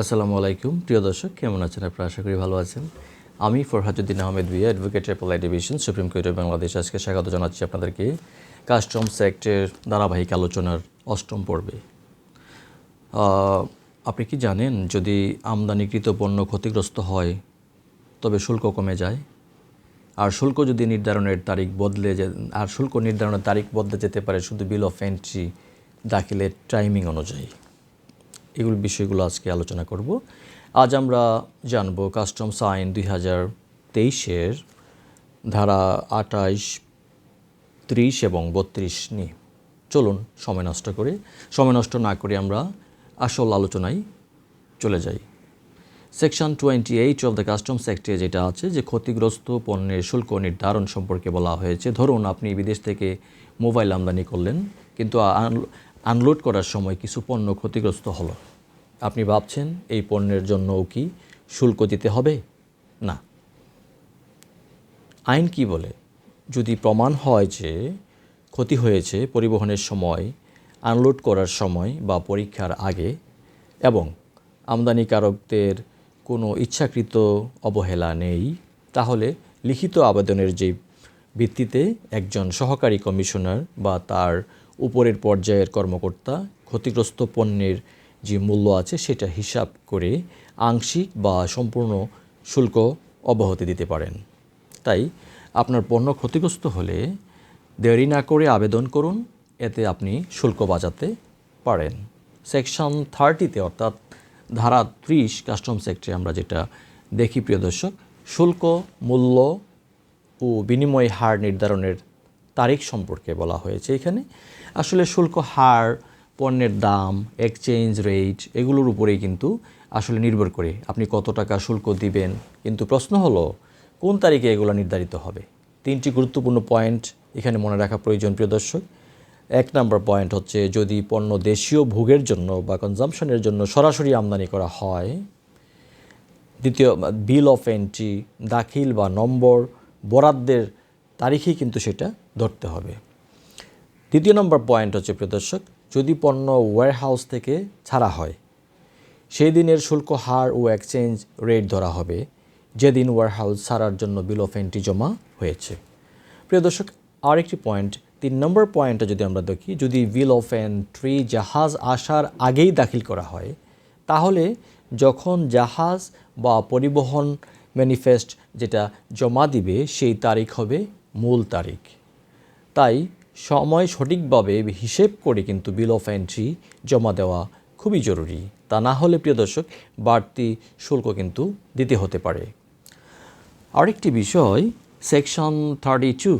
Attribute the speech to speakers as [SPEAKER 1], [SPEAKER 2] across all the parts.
[SPEAKER 1] আসসালামু আলাইকুম। প্রিয় দর্শক, কেমন আছেন? আপনারা আশা করি ভালো আছেন। আমি ফরহাজুদ্দিন আহমেদ বিয়া অ্যাডভোকেট অ্যাপলাই ডিভিশন, সুপ্রিম কোর্টের বাংলাদেশ। আজকে স্বাগত জানাচ্ছি আপনাদেরকে কাস্টমস অ্যাক্টের ধারাবাহিক আলোচনার অষ্টম পর্বে। আপনি কি জানেন, যদি আমদানিকৃত পণ্য ক্ষতিগ্রস্ত হয়, তবে শুল্ক কমে যায়। আর শুল্ক যদি নির্ধারণের তারিখ বদলে যে, আর শুল্ক নির্ধারণের তারিখ বদলে যেতে পারে শুধু বিল অফ এন্ট্রি দাখিলের টাইমিং অনুযায়ী। এগুলো বিষয়গুলো আজকে আলোচনা করব। আজ আমরা জানব কাস্টমস আইন দুই হাজার তেইশের ধারা আটাইশ ত্রিশ এবং বত্রিশ নিয়ে। চলুন সময় নষ্ট করে, সময় নষ্ট না করে আমরা আসল আলোচনায় চলে যাই। Section twenty eight of the customs অ্যাক্টে যেটা আছে যে ক্ষতিগ্রস্ত পণ্যের শুল্ক নির্ধারণ সম্পর্কে বলা হয়েছে। ধরুন আপনি বিদেশ থেকে মোবাইল আমদানি করলেন, কিন্তু আনলোড করার সময় কিছু পণ্য ক্ষতিগ্রস্ত হলো। আপনি ভাবছেন এই পণ্যের জন্যও কি শুল্ক দিতে হবে? না। আইন কি বলে? যদি প্রমাণ হয় যে ক্ষতি হয়েছে পরিবহনের সময়, আনলোড করার সময় বা পরীক্ষার আগে এবং আমদানিকারকদের কোনো ইচ্ছাকৃত অবহেলা নেই, তাহলে লিখিত আবেদনের যে ভিত্তিতে একজন সহকারী কমিশনার বা তার উপরের পর্যায়ের কর্মকর্তা ক্ষতিগ্রস্ত পণ্যের যে মূল্য আছে সেটা হিসাব করে আংশিক বা সম্পূর্ণ শুল্ক অব্যাহতি দিতে পারেন। তাই আপনার পণ্য ক্ষতিগ্রস্ত হলে দেরি না করে আবেদন করুন, এতে আপনি শুল্ক বাঁচাতে পারেন। সেকশন থার্টিতে অর্থাৎ ধারা ত্রিশ কাস্টম সেক্টরে আমরা যেটা দেখি, প্রিয় দর্শক, শুল্ক, মূল্য ও বিনিময় হার নির্ধারণের তারিখ সম্পর্কে বলা হয়েছে এখানে। আসলে শুল্ক হার পণ্যের দাম এক্সচেঞ্জ রেট এগুলোর উপরেই কিন্তু আসলে নির্ভর করে আপনি কত টাকা শুল্ক দিবেন। কিন্তু প্রশ্ন হলো, কোন তারিখে এগুলো নির্ধারিত হবে? তিনটি গুরুত্বপূর্ণ পয়েন্ট এখানে মনে রাখা প্রয়োজন, প্রিয় দর্শক। এক নম্বর পয়েন্ট হচ্ছে, যদি পণ্য দেশীয় ভোগের জন্য বা কনজামশনের জন্য সরাসরি আমদানি করা হয়, দ্বিতীয় বিল অফ এন্ট্রি দাখিল বা নম্বর, বরাদ্দের তারিখেই কিন্তু সেটা ধরতে হবে। দ্বিতীয় নম্বর পয়েন্ট হচ্ছে প্রদর্শক যদি পণ্য ওয়্যারহাউস থেকে ছাড়া হয়, সেই দিনের শুল্ক হার ও এক্সচেঞ্জ রেট ধরা হবে, যেদিন ওয়্যারহাউস ছাড়ার জন্য বিল অফ এন্ট্রি জমা হয়েছে। প্রিয় দর্শক, আরেকটি পয়েন্ট তিন নম্বর পয়েন্টটা যদি আমরা দেখি, যদি বিল অফ এন্ট্রি জাহাজ আসার আগেই দাখিল করা হয়, তাহলে যখন জাহাজ বা পরিবহন ম্যানিফেস্ট যেটা জমা দিবে, সেই তারিখ হবে মূল তারিখ। তাই সময় সঠিকভাবে হিসেব করে কিন্তু বিল অফ এন্ট্রি জমা দেওয়া খুবই জরুরি। তা না হলে, প্রিয় দর্শক, বাড়তি শুল্ক কিন্তু দিতে হতে পারে। আরেকটি বিষয় সেকশন থার্টি টু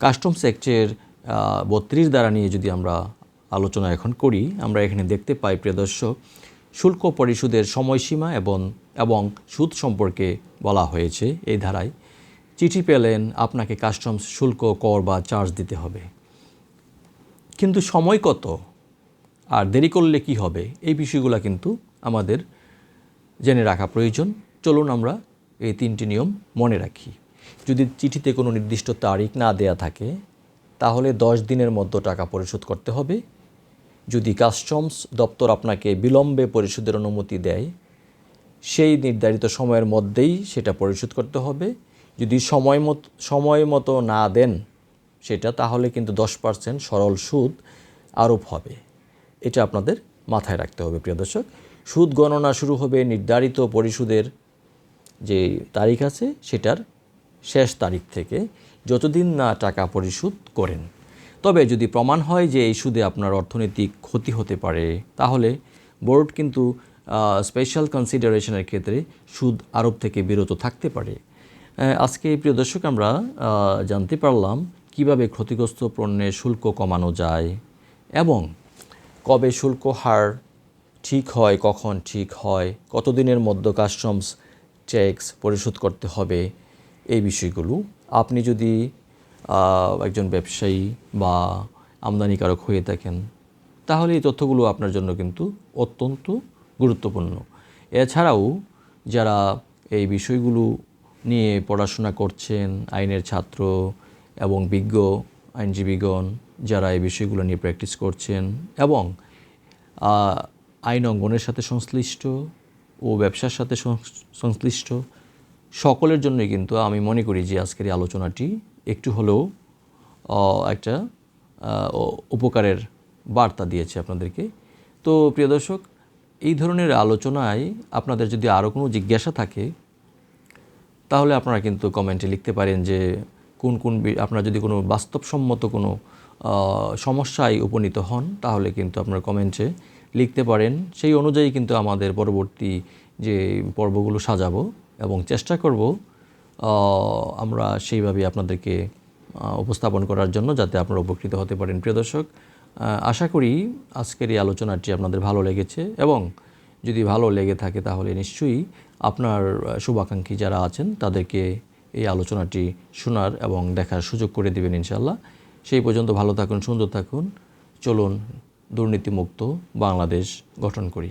[SPEAKER 1] কাস্টমস অ্যাক্টের বত্রিশ দ্বারা নিয়ে যদি আমরা আলোচনা এখন করি, আমরা এখানে দেখতে পাই, প্রিয় দর্শক, শুল্ক পরিশোধের সময়সীমা এবং এবং সুদ সম্পর্কে বলা হয়েছে এই ধারায়। চিঠি পেলেন আপনাকে কাস্টমস শুল্ক, কর বা চার্জ দিতে হবে। কিন্তু সময় কত? আর দেরি করলে কি হবে? এই বিষয়গুলো কিন্তু আমাদের জেনে রাখা প্রয়োজন। চলুন আমরা এই তিনটি নিয়ম মনে রাখি। যদি চিঠিতে কোনো নির্দিষ্ট তারিখ না দেয়া থাকে, তাহলে দশ দিনের মধ্যে টাকা পরিশোধ করতে হবে। যদি কাস্টমস দপ্তর আপনাকে বিলম্বে পরিশোধের অনুমতি দেয়, সেই নির্ধারিত সময়ের মধ্যেই সেটা পরিশোধ করতে হবে। যদি সময় মতো সময় মতো না দেন, সেটা তাহলে কিন্তু দশ পার্সেন্ট সরল সুদ আরোপ হবে। এটা আপনাদের মাথায় রাখতে হবে, প্রিয় দর্শক। সুদ গণনা শুরু হবে নির্ধারিত পরিশোধের যে তারিখ আছে, সেটার শেষ তারিখ থেকে। যতদিন না টাকা পরিশোধ করেন। তবে যদি প্রমাণ হয় যে এই সুদে আপনার অর্থনৈতিক ক্ষতি হতে পারে, তাহলে বোর্ড কিন্তু স্পেশাল কনসিডারেশনের ক্ষেত্রে সুদ আরোপ থেকে বিরত থাকতে পারে। আজকে প্রিয় দর্শক, আমরা জানতে পারলাম কীভাবে ক্ষতিগ্রস্ত পণ্যের শুল্ক কমানো যায় এবং কবে শুল্ক হার ঠিক হয়, কখন ঠিক হয়, কতদিনের মধ্যে কাস্টমস ট্যাক্স পরিশোধ করতে হবে, এই বিষয়গুলো আপনি যদি একজন ব্যবসায়ী বা আমদানিকারক হয়ে থাকেন, তাহলে এই তথ্যগুলো আপনার জন্য কিন্তু অত্যন্ত গুরুত্বপূর্ণ। এছাড়াও যারা এই বিষয়গুলো নিয়ে পড়াশোনা করছেন আইনের ছাত্র এবং বিজ্ঞ, আইনজীবীগণ যারা এই বিষয়গুলো নিয়ে প্র্যাকটিস করছেন এবং আইন অঙ্গনের সাথে সংশ্লিষ্ট ও ব্যবসার সাথে সংশ্লিষ্ট সকলের জন্যই কিন্তু আমি মনে করি যে আজকের এই আলোচনাটি একটু হলেও একটা উপকারের বার্তা দিয়েছে আপনাদেরকে। তো প্রিয় দর্শক, এই ধরনের আলোচনায় আপনাদের যদি আরও কোনো জিজ্ঞাসা থাকে তাহলে আপনারা কিন্তু কমেন্টে লিখতে পারেন যে কোন কোন আপনারা যদি কোনো বাস্তবসম্মত কোনো সমস্যায় উপনীত হন, তাহলে কিন্তু আপনারা কমেন্টে লিখতে পারেন। সেই অনুযায়ী কিন্তু আমাদের পরবর্তী যে পর্বগুলো সাজাবো এবং চেষ্টা করব আমরা সেইভাবে আপনাদেরকে উপস্থাপন করার জন্য যাতে আপনারা উপকৃত হতে পারেন। প্রিয় দর্শক আশা করি আজকের এই আলোচনাটি আপনাদের ভালো লেগেছে এবং যদি ভালো লেগে থাকে তাহলে নিশ্চয়ই আপনার শুভাকাঙ্ক্ষী যারা আছেন তাদেরকে এই আলোচনাটি শোনার এবং দেখার সুযোগ করে দেবেন ইনশাল্লাহ সেই পর্যন্ত ভালো থাকুন, সুন্দর থাকুন। চলুন দুর্নীতিমুক্ত বাংলাদেশ গঠন করি।